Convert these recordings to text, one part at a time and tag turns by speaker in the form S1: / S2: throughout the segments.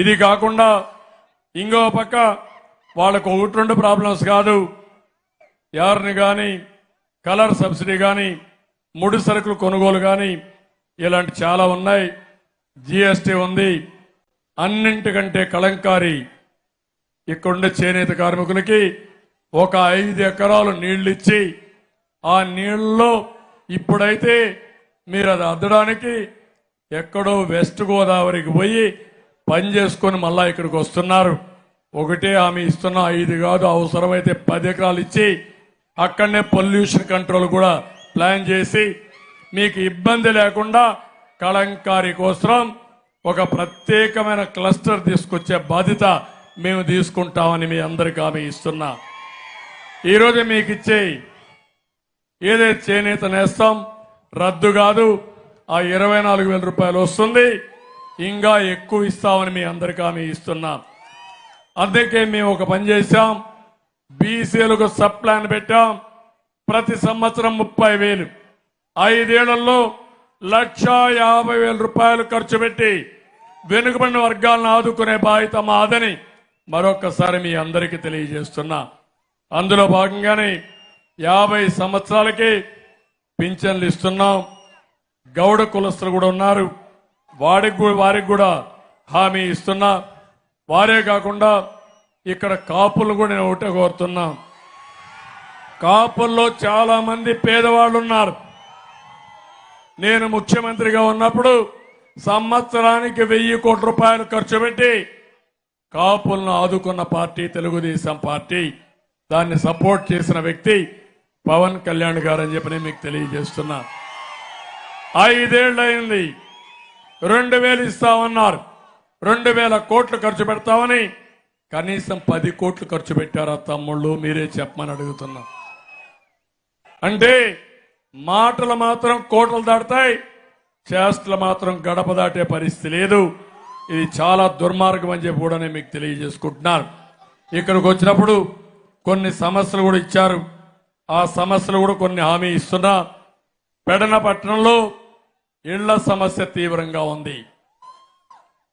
S1: ఇది కాకుండా ఇంకో పక్క వాళ్ళకు ఒకటి రెండు ప్రాబ్లమ్స్ కాదు. ఎవరిని కానీ కలర్ సబ్సిడీ కానీ ముడి సరుకులు కొనుగోలు కానీ ఇలాంటి చాలా ఉన్నాయి. జిఎస్టీ ఉంది. అన్నింటికంటే కలంకారి ఇక్కడుండే చేనేత కార్మికులకి ఒక ఐదు ఎకరాలు నీళ్ళు ఇచ్చి ఆ నీళ్ళలో ఇప్పుడైతే మీరు అది అద్దడానికి ఎక్కడో వెస్ట్ గోదావరికి పోయి పని చేసుకొని మళ్ళా ఇక్కడికి వస్తున్నారు. ఒకటే ఆమె ఇస్తున్న ఐదు కాదు అవసరమైతే పది ఎకరాలు ఇచ్చి అక్కడనే పొల్యూషన్ కంట్రోల్ కూడా ప్లాన్ చేసి మీకు ఇబ్బంది లేకుండా కళంకారి కోసం ఒక ప్రత్యేకమైన క్లస్టర్ తీసుకొచ్చే బాధ్యత మేము తీసుకుంటామని మీ అందరికీ ఆమె ఇస్తున్నా. ఈరోజు మీకు ఇచ్చే ఏదైతే చేనేత నేస్తాం రద్దు కాదు ఆ ఇరవై నాలుగు వేల రూపాయలు వస్తుంది. ఇంకా ఎక్కువ ఇస్తామని మీ అందరికీ హామీ ఇస్తున్నాం. అందుకే మేము ఒక పని చేశాం. బీసీలకు సబ్ ప్లాన్ పెట్టాం. ప్రతి సంవత్సరం ముప్పై వేలు. ఐదేళ్ళలో లక్ష యాభై వేల రూపాయలు ఖర్చు పెట్టి వెనుకబడిన వర్గాలను ఆదుకునే బాధ్యత మాదని మరొకసారి మీ అందరికీ తెలియజేస్తున్నా. అందులో భాగంగానే యాభై సంవత్సరాలకి పింఛన్లు ఇస్తున్నాం. గౌడ కులస్తులు కూడా ఉన్నారు. వాడికి కూడా వారికి కూడా హామీ ఇస్తున్నా. వారే కాకుండా ఇక్కడ కాపులు కూడా నేను ఒకటే కోరుతున్నా. కాపుల్లో చాలా మంది పేదవాళ్ళు ఉన్నారు నేను ముఖ్యమంత్రిగా ఉన్నప్పుడు సంవత్సరానికి వెయ్యి కోట్ల రూపాయలు ఖర్చు పెట్టి కాపులను ఆదుకున్న పార్టీ తెలుగుదేశం పార్టీ. దాన్ని సపోర్ట్ చేసిన వ్యక్తి పవన్ కళ్యాణ్ గారు అని చెప్పి నేను మీకు తెలియజేస్తున్నా. ఐదేళ్ళు అయింది రెండు వేలు ఇస్తామన్నారు. రెండు వేల కోట్లు ఖర్చు పెడతామని. కనీసం పది కోట్లు ఖర్చు పెట్టారా తమ్ముళ్ళు? మీరే చెప్పమని అడుగుతున్నా. అంటే మాటలు మాత్రం కోట్లు దాటుతాయి. చేష్టలు మాత్రం గడప దాటే పరిస్థితి లేదు. ఇది చాలా దుర్మార్గం అని చెప్పి కూడా నేను మీకు తెలియజేసుకుంటున్నాను. ఇక్కడికి వచ్చినప్పుడు కొన్ని సమస్యలు కూడా ఇచ్చారు. ఆ సమస్యలు కూడా కొన్ని హామీ ఇస్తున్నా. పెడన పట్టణంలో ఇళ్ళ సమస్య తీవ్రంగా ఉంది.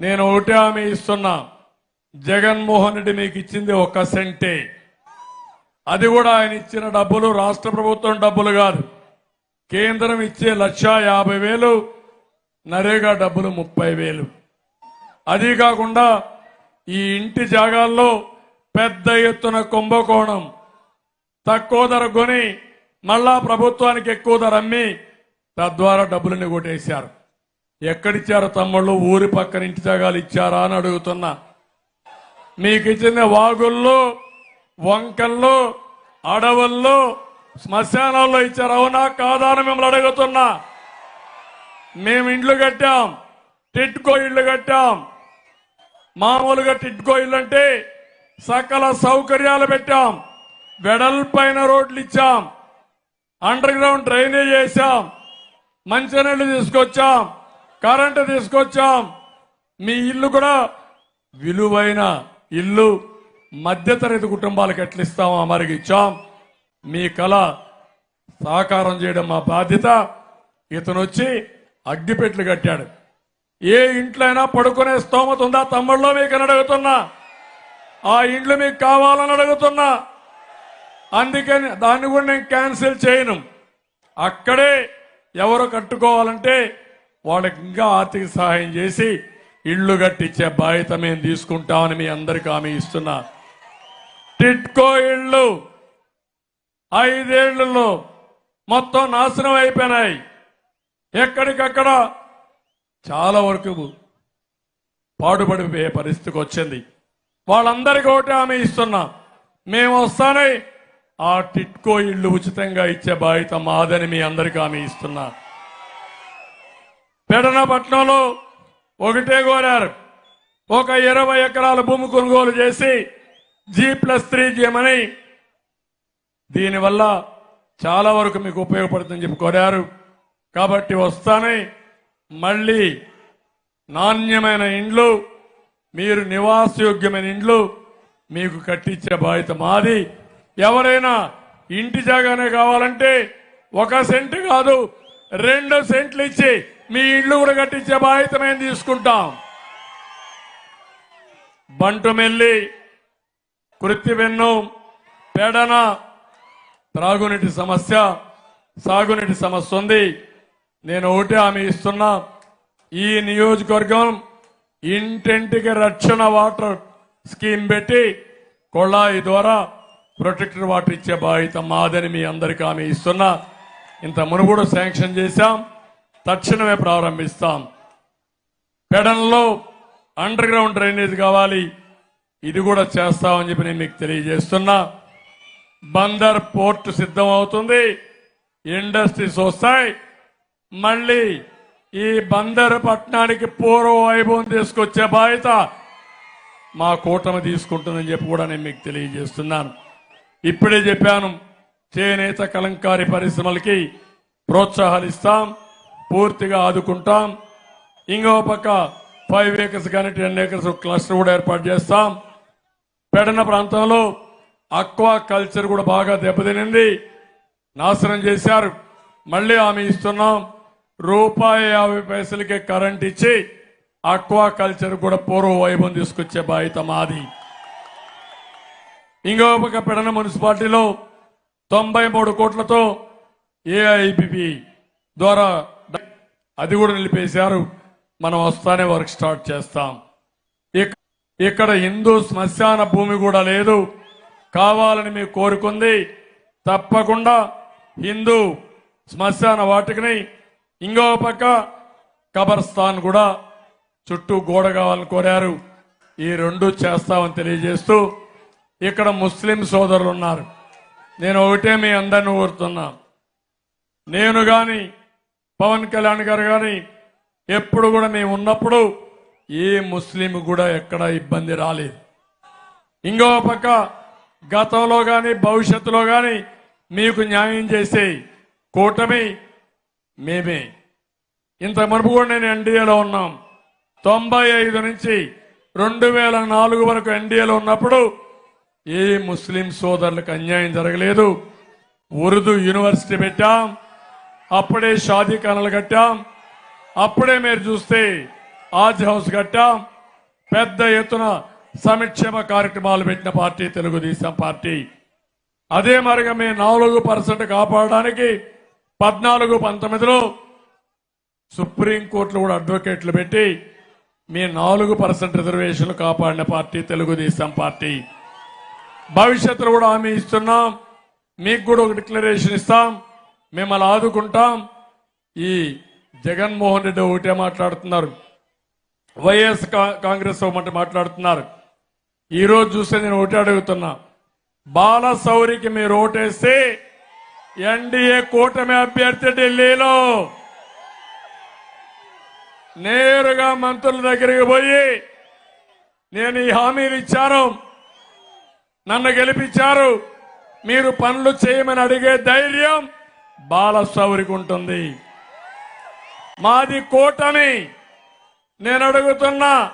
S1: నేను ఒకటే హామీ ఇస్తున్నా. జగన్మోహన్ రెడ్డి మీకు ఇచ్చింది ఒక సెంటే. అది కూడా ఆయన ఇచ్చిన డబ్బులు రాష్ట్ర ప్రభుత్వం డబ్బులు కాదు. కేంద్రం ఇచ్చే లక్ష యాభై వేలు నరేగా డబ్బులు ముప్పై వేలు. అది కాకుండా ఈ ఇంటి జాగాల్లో పెద్ద ఎత్తున కుంభకోణం. తక్కువ ధర కొని మళ్ళా ప్రభుత్వానికి ఎక్కువ ధర అమ్మి తద్వారా డబ్బులని కొట్టేశారు. ఎక్కడిచ్చారు తమ్ముళ్ళు? ఊరి పక్కన ఇంటి జాగాలు ఇచ్చారా అని అడుగుతున్నా. మీకు ఇచ్చిన వాగుల్లో వంకల్లో అడవుల్లో శ్మశానాల్లో ఇచ్చారు. అవునా కాదా అని మిమ్మల్ని అడుగుతున్నా. మేము ఇండ్లు కట్టాం. టిట్కో ఇళ్ళు కట్టాం. మామూలుగా టిట్కో ఇల్లు అంటే సకల సౌకర్యాలు పెట్టాం. వెడల్పైన రోడ్లు ఇచ్చాం. అండర్ గ్రౌండ్ డ్రైనేజ్ చేశాం మంచినీళ్ళు తీసుకొచ్చాం కరెంటు తీసుకొచ్చాం. మీ ఇల్లు కూడా విలువైన ఇల్లు మధ్యతరగతి కుటుంబాలకు ఎట్లా ఇస్తామో మరికి ఇచ్చాం. మీ కళ సాకారం చేయడం మా బాధ్యత. ఇతను వచ్చి అగ్గిపెట్లు కట్టాడు. ఏ ఇంట్లో అయినా పడుకునే స్తోమత ఉందా? తమ్ముళ్ళో మీకు అడుగుతున్నా. ఆ ఇండ్లు మీకు కావాలని అడుగుతున్నా. అందుకని దాన్ని కూడా నేను క్యాన్సిల్ చేయను. అక్కడే ఎవరు కట్టుకోవాలంటే వాళ్ళకి ఇంకా ఆర్థిక సహాయం చేసి ఇళ్ళు కట్టించే బాధ్యత మేము తీసుకుంటామని మీ అందరికీ హామీ ఇస్తున్నా. టిట్కో ఇళ్ళు ఐదేళ్ళలో మొత్తం నాశనం అయిపోయినాయి. ఎక్కడికక్కడ చాలా వరకు పాడుపడిపోయే పరిస్థితికి వచ్చింది. వాళ్ళందరికీ ఒకటి హామీ ఇస్తున్నా. మేము వస్తానే ఆ టిట్కో ఇళ్ళు ఉచితంగా ఇచ్చే బాధ్యత మాదని మీ అందరికీ హామీ ఇస్తున్నా. పెడనపట్నంలో ఒకటే కోరారు. ఒక ఇరవై ఎకరాల భూమి కొనుగోలు చేసి జీ ప్లస్ త్రీ జీమని దీనివల్ల చాలా వరకు మీకు ఉపయోగపడుతుందని చెప్పి కోరారు. కాబట్టి వస్తానే మళ్ళీ నాణ్యమైన ఇండ్లు మీరు నివాసయోగ్యమైన ఇండ్లు మీకు కట్టించే బాధ్యత మాది. ఎవరైనా ఇంటి జాగానే కావాలంటే ఒక సెంట్ కాదు రెండు సెంట్లు ఇచ్చి మీ ఇల్లు కూడా కట్టించే బాధ్యత మేము తీసుకుంటాం. బంటుమెల్లి కృత్తివెన్ను పేడన త్రాగునీటి సమస్య సాగునీటి సమస్య ఉంది. నేను ఒకటి ఆమె ఇస్తున్నా ఈ నియోజకవర్గం ఇంటింటికి రక్షణ వాటర్ స్కీమ్ పెట్టి కొళాయి ద్వారా ప్రొటెక్టర్ వాటర్ ఇచ్చే బాధ్యత మాదని మీ అందరికీ హామీ ఇస్తున్నా. ఇంత మునుగుడు శాంక్షన్ చేశాం. తక్షణమే ప్రారంభిస్తాం. పెడన్లో అండర్ గ్రౌండ్ డ్రైనేజ్ కావాలి. ఇది కూడా చేస్తామని చెప్పి నేను మీకు తెలియజేస్తున్నా. బందర్ పోర్ట్ సిద్ధం అవుతుంది. ఇండస్ట్రీస్ వస్తాయి. మళ్ళీ ఈ బందర్ పట్టణానికి పూర్వ వైభవం తీసుకొచ్చే బాధ్యత మా కూటమి తీసుకుంటుందని చెప్పి కూడా నేను మీకు తెలియజేస్తున్నాను. ఇప్పుడే చెప్పాను చేనేత కలంకారి పరిశ్రమలకి ప్రోత్సాహాలు ఇస్తాం పూర్తిగా ఆదుకుంటాం. ఇంకో పక్క ఫైవ్ ఏకర్స్ కానీ టెన్ ఏకర్స్ క్లస్టర్ కూడా ఏర్పాటు చేస్తాం. పెడన ప్రాంతంలో అక్వా కల్చర్ కూడా బాగా దెబ్బతినింది. నాశనం చేశారు. మళ్ళీ ఆమె ఇస్తున్నాం. రూపాయి యాభై పైసలకే కరెంట్ ఇచ్చి అక్వా కల్చర్ కూడా పూర్వ వైభవం తీసుకొచ్చే బాధ్యత మాది. ఇంకో పక్క పెడన మున్సిపాలిటీలో తొంభై మూడు కోట్లతో ఏఐబిపి ద్వారా అది కూడా నిలిపేశారు. మనం వస్తానే వర్క్ స్టార్ట్ చేస్తాం. ఇక్కడ హిందూ శ్మశాన భూమి కూడా లేదు. కావాలని మీకు కోరుకుంది. తప్పకుండా హిందూ శ్మశాన వాటికని ఇంకో పక్క కబర్స్థాన్ కూడా చుట్టూ గోడ కావాలని కోరారు. ఈ రెండు చేస్తామని తెలియజేస్తూ ఇక్కడ ముస్లిం సోదరులు ఉన్నారు నేను ఒకటే మీ అందరిని కోరుతున్నా. నేను గాని పవన్ కళ్యాణ్ గారు కానీ ఎప్పుడు కూడా మేము ఉన్నప్పుడు ఏ ముస్లిం కూడా ఎక్కడ ఇబ్బంది రాలేదు. ఇంకో పక్క గతంలో కానీ భవిష్యత్తులో కానీ మీకు న్యాయం చేసే కూటమి మేమే. ఇంత మునుపు కూడా నేను ఎన్డీఏలో ఉన్నాం. తొంభై ఐదు నుంచి రెండు వేల నాలుగు వరకు ఎన్డీఏలో ఉన్నప్పుడు ఏ ముస్లిం సోదరులకు అన్యాయం జరగలేదు. ఉర్దూ యూనివర్సిటీ పెట్టాం. అప్పుడే షాదీ కనలు కట్టాం. అప్పుడే మీరు చూస్తే ఆజ్ హౌస్ కట్టాం. పెద్ద ఎత్తున సంక్షేమ కార్యక్రమాలు పెట్టిన పార్టీ తెలుగుదేశం పార్టీ. అదే మరిగా మీ నాలుగు పర్సెంట్ కాపాడడానికి పద్నాలుగు పంతొమ్మిదిలో సుప్రీంకోర్టులో కూడా అడ్వకేట్లు పెట్టి మీ నాలుగు పర్సెంట్ రిజర్వేషన్లు కాపాడిన పార్టీ తెలుగుదేశం పార్టీ. భవిష్యత్తులో కూడా హామీ ఇస్తున్నాం. మీకు కూడా ఒక డిక్లరేషన్ ఇస్తాం. మిమ్మల్ని ఆదుకుంటాం. ఈ జగన్మోహన్ రెడ్డి ఒకటే మాట్లాడుతున్నారు. వైఎస్ కా- కాంగ్రెస్ ఒకటి మాట్లాడుతున్నారు. ఈరోజు చూస్తే నేను ఒకటి అడుగుతున్నా. బాల సౌరికి మీరు ఓటేస్తే ఎన్డీఏ కూటమి అభ్యర్థి ఢిల్లీలో నేరుగా మంత్రుల దగ్గరికి పోయి నేను ఈ హామీలు ఇచ్చాను. నన్ను గెలిపించారు. మీరు పనులు చేయమని అడిగే ధైర్యం బాలసౌరికి ఉంటుంది. మాది కూటమి. నేను అడుగుతున్నా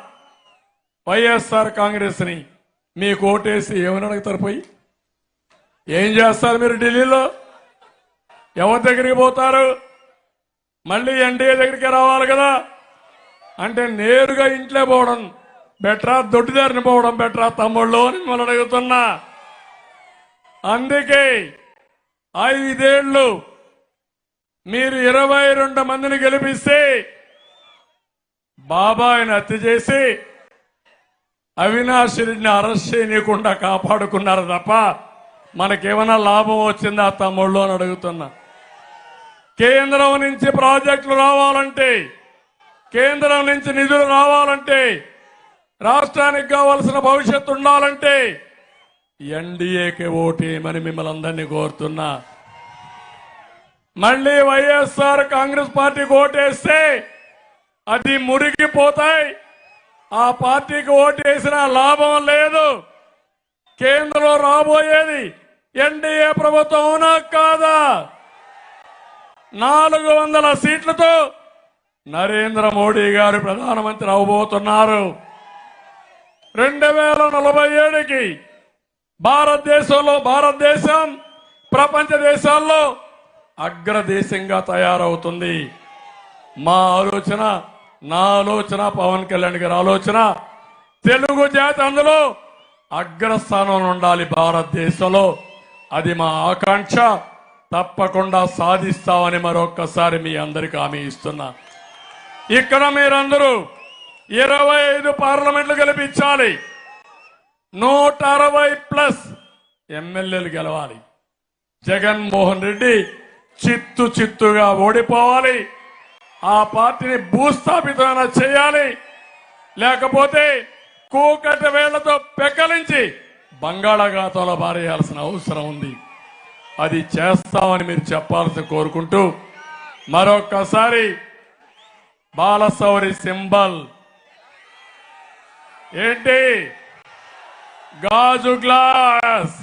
S1: వైఎస్ఆర్ కాంగ్రెస్ని మీకు ఓటేసి ఏమని అడుగుతారు పోయి? ఏం చేస్తారు మీరు ఢిల్లీలో? ఎవరి దగ్గరికి పోతారు? మళ్ళీ ఎన్డీఏ దగ్గరికి రావాలి కదా. అంటే నేరుగా ఇంట్లో పోవడం. బెటరా దొడ్డిదారిని పోవడం బెటరా తమ్ముళ్ళు అని మనం అడుగుతున్నా. అందుకే ఐదేళ్ళు మీరు ఇరవై రెండు మందిని గెలిపిస్తే బాబాయిని హత్య చేసి అవినాష్ రెడ్డిని అరెస్ట్ చేయనీయకుండా కాపాడుకున్నారు తప్ప మనకేమైనా లాభం వచ్చిందా తమ్ముళ్ళు అని అడుగుతున్నా. కేంద్రం నుంచి ప్రాజెక్టులు రావాలంటే కేంద్రం నుంచి నిధులు రావాలంటే రాష్ట్రానికి కావలసిన భవిష్యత్తు ఉండాలంటే ఎన్డీఏకి ఓటేయమని మిమ్మల్ని అందరినీ కోరుతున్నా. మళ్ళీ వైఎస్ఆర్ కాంగ్రెస్ పార్టీకి ఓటేస్తే అది మురిగిపోతాయి. ఆ పార్టీకి ఓటేసిన లాభం లేదు. కేంద్రంలో రాబోయేది ఎన్డీఏ ప్రభుత్వం అవునా కాదా? నాలుగు వందల సీట్లతో నరేంద్ర మోడీ గారు ప్రధానమంత్రి అవబోతున్నారు. రెండు వేల నలభై ఏడుకి భారతదేశంలో భారతదేశం ప్రపంచ దేశాల్లో అగ్రదేశంగా తయారవుతుంది. మా ఆలోచన నా ఆలోచన పవన్ కళ్యాణ్ గారి ఆలోచన తెలుగు జాతి అందులో అగ్రస్థానంలో ఉండాలి భారతదేశంలో. అది మా ఆకాంక్ష. తప్పకుండా సాధిస్తామని మరొక్కసారి మీ అందరికి హామీ ఇస్తున్నా. ఇక్కడ మీరందరూ ఇరవై ఐదు పార్లమెంట్లు గెలిపించాలి. నూట అరవై ప్లస్ ఎమ్మెల్యేలు గెలవాలి. జగన్మోహన్ రెడ్డి చిత్తు చిత్తుగా ఓడిపోవాలి. ఆ పార్టీని భూస్థాపితమైన చేయాలి. లేకపోతే కూకట వేళ్ళతో పెక్కలించి బంగాళాఖాతంలో పారేయాల్సిన అవసరం ఉంది. అది చేస్తామని మీరు చెప్పాల్సి కోరుకుంటూ మరొక్కసారి బాలసౌరి సింబల్ ఏంటి? గాజు గ్లాస్.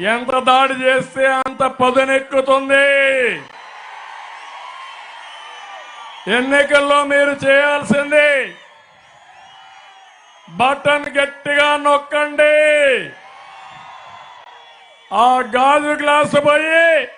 S1: ఎంత దాడి చేస్తే అంత పదునెక్కుతుంది? ఎన్నికల్లో మీరు చేయాల్సింది బటన్ గట్టిగా నొక్కండి. ఆ గాజు గ్లాసు పోయి